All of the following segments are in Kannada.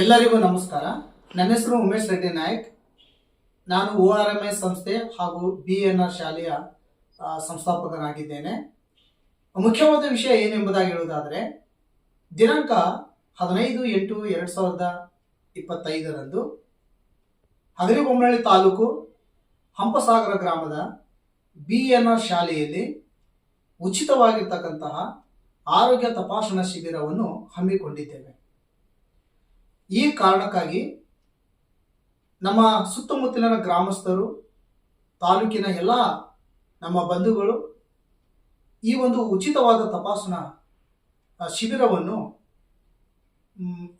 ಎಲ್ಲರಿಗೂ ನಮಸ್ಕಾರ. ನನ್ನ ಹೆಸರು ಉಮೇಶ್ ರೆಡ್ಡಿ ನಾಯಕ್. ನಾನು ಒ ಆರ್ ಎಂ ಎಸ್ ಸಂಸ್ಥೆ ಹಾಗೂ ಬಿ ಎನ್ ಆರ್ ಶಾಲೆಯ ಸಂಸ್ಥಾಪಕನಾಗಿದ್ದೇನೆ. ಮುಖ್ಯವಾದ ವಿಷಯ ಏನೆಂಬುದಾಗಿ ಹೇಳುವುದಾದರೆ, ದಿನಾಂಕ ಹದಿನೈದು ಎಂಟು ಎರಡು ಸಾವಿರದ ಇಪ್ಪತ್ತೈದರಂದು ಹಗರಿಬೊಮ್ಮನಹಳ್ಳಿ ತಾಲೂಕು ಹಂಪಸಾಗರ ಗ್ರಾಮದ ಬಿ ಎನ್ ಆರ್ ಶಾಲೆಯಲ್ಲಿ ಉಚಿತವಾಗಿರ್ತಕ್ಕಂತಹ ಆರೋಗ್ಯ ತಪಾಸಣಾ ಶಿಬಿರವನ್ನು ಹಮ್ಮಿಕೊಂಡಿದ್ದೇವೆ. ಈ ಕಾರಣಕ್ಕಾಗಿ ನಮ್ಮ ಸುತ್ತಮುತ್ತಲಿನ ಗ್ರಾಮಸ್ಥರು, ತಾಲೂಕಿನ ಎಲ್ಲ ನಮ್ಮ ಬಂಧುಗಳು ಈ ಒಂದು ಉಚಿತವಾದ ತಪಾಸಣಾ ಶಿಬಿರವನ್ನು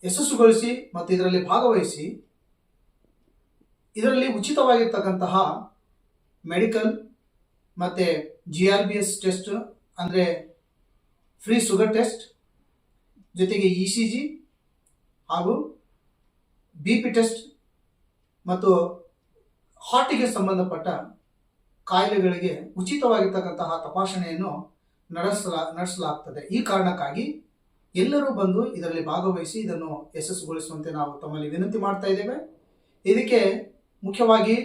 ಯಶಸ್ಸುಗೊಳಿಸಿ ಮತ್ತು ಇದರಲ್ಲಿ ಭಾಗವಹಿಸಿ ಇದರಲ್ಲಿ ಉಚಿತವಾಗಿರ್ತಕ್ಕಂತಹ ಮೆಡಿಕಲ್ ಮತ್ತು G R B S test ಅಂದರೆ ಫ್ರೀ ಶುಗರ್ ಟೆಸ್ಟ್ ಜೊತೆಗೆ ಇ ಸಿ ಜಿ ಹಾಗೂ ಬಿ ಪಿ ಟೆಸ್ಟ್ ಮತ್ತು ಹಾರ್ಟಿಗೆ ಸಂಬಂಧಪಟ್ಟ ಕಾಯಿಲೆಗಳಿಗೆ ಉಚಿತವಾಗಿರ್ತಕ್ಕಂತಹ ತಪಾಸಣೆಯನ್ನು ನಡೆಸಲಾ, ನಡೆಸಲಾಗ್ತದೆ. ಈ ಕಾರಣಕ್ಕಾಗಿ ಎಲ್ಲರೂ ಬಂದು ಇದರಲ್ಲಿ ಭಾಗವಹಿಸಿ ಇದನ್ನು ಯಶಸ್ಸುಗೊಳಿಸುವಂತೆ ನಾವು ತಮ್ಮಲ್ಲಿ ವಿನಂತಿ ಮಾಡ್ತಾ ಇದ್ದೇವೆ. ಇದಕ್ಕೆ ಮುಖ್ಯವಾಗಿ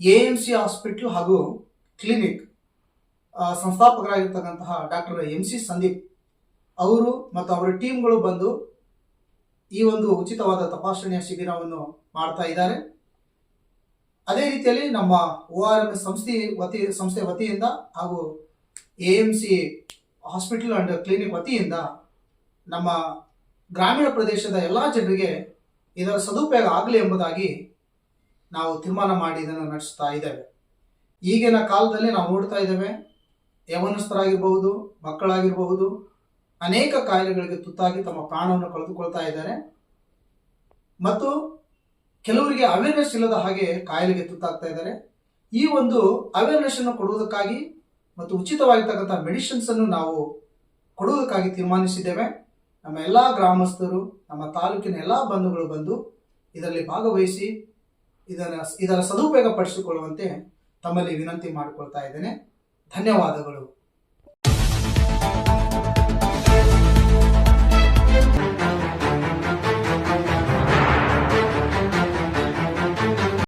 ಎ ಎಂ ಸಿ ಹಾಸ್ಪಿಟ್ಲ್ ಹಾಗೂ ಕ್ಲಿನಿಕ್ ಸಂಸ್ಥಾಪಕರಾಗಿರ್ತಕ್ಕಂತಹ ಡಾಕ್ಟರ್ ಎಂ ಸಿ ಸಂದೀಪ್ ಅವರು ಮತ್ತು ಅವರ ಟೀಮ್ಗಳು ಬಂದು ಈ ಒಂದು ಉಚಿತವಾದ ತಪಾಸಣೆಯ ಶಿಬಿರವನ್ನು ಮಾಡ್ತಾ ಇದ್ದಾರೆ. ಅದೇ ರೀತಿಯಲ್ಲಿ ನಮ್ಮ ಓ ಆರ್ ಎಂ ಸಂಸ್ಥೆ ವತಿ, ಸಂಸ್ಥೆ ವತಿಯಿಂದ ಹಾಗೂ A M C hospital and clinic ವತಿಯಿಂದ ನಮ್ಮ ಗ್ರಾಮೀಣ ಪ್ರದೇಶದ ಎಲ್ಲ ಜನರಿಗೆ ಇದರ ಸದುಪಯೋಗ ಆಗಲಿ ಎಂಬುದಾಗಿ ನಾವು ತೀರ್ಮಾನ ಮಾಡಿ ಇದನ್ನು ನಡೆಸ್ತಾ ಇದ್ದೇವೆ. ಈಗಿನ ಕಾಲದಲ್ಲಿ ನಾವು ನೋಡ್ತಾ ಇದ್ದೇವೆ, ಯವನಸ್ಥರಾಗಿರ್ಬಹುದು, ಮಕ್ಕಳಾಗಿರಬಹುದು ಅನೇಕ ಕಾಯಿಲೆಗಳಿಗೆ ತುತ್ತಾಗಿ ತಮ್ಮ ಪ್ರಾಣವನ್ನು ಕಳೆದುಕೊಳ್ತಾ ಇದ್ದಾರೆ. ಮತ್ತು ಕೆಲವರಿಗೆ ಅವೇರ್ನೆಸ್ ಇಲ್ಲದ ಹಾಗೆ ಕಾಯಿಲೆಗೆ ತುತ್ತಾಗ್ತಾ ಇದ್ದಾರೆ. ಈ ಒಂದು ಅವೇರ್ನೆಸ್ ಅನ್ನು ಕೊಡುವುದಕ್ಕಾಗಿ ಮತ್ತು ಉಚಿತವಾಗಿರ್ತಕ್ಕಂಥ ಮೆಡಿಸಿನ್ಸ್ ಅನ್ನು ನಾವು ಕೊಡುವುದಕ್ಕಾಗಿ ತೀರ್ಮಾನಿಸಿದ್ದೇವೆ. ನಮ್ಮ ಎಲ್ಲ ಗ್ರಾಮಸ್ಥರು, ನಮ್ಮ ತಾಲೂಕಿನ ಎಲ್ಲ ಬಂಧುಗಳು ಬಂದು ಇದರಲ್ಲಿ ಭಾಗವಹಿಸಿ ಇದರ ಇದರ ಸದುಪಯೋಗ ಪಡಿಸಿಕೊಳ್ಳುವಂತೆ ತಮ್ಮಲ್ಲಿ ವಿನಂತಿ ಮಾಡಿಕೊಳ್ತಾ ಇದ್ದೇನೆ. ಧನ್ಯವಾದಗಳು.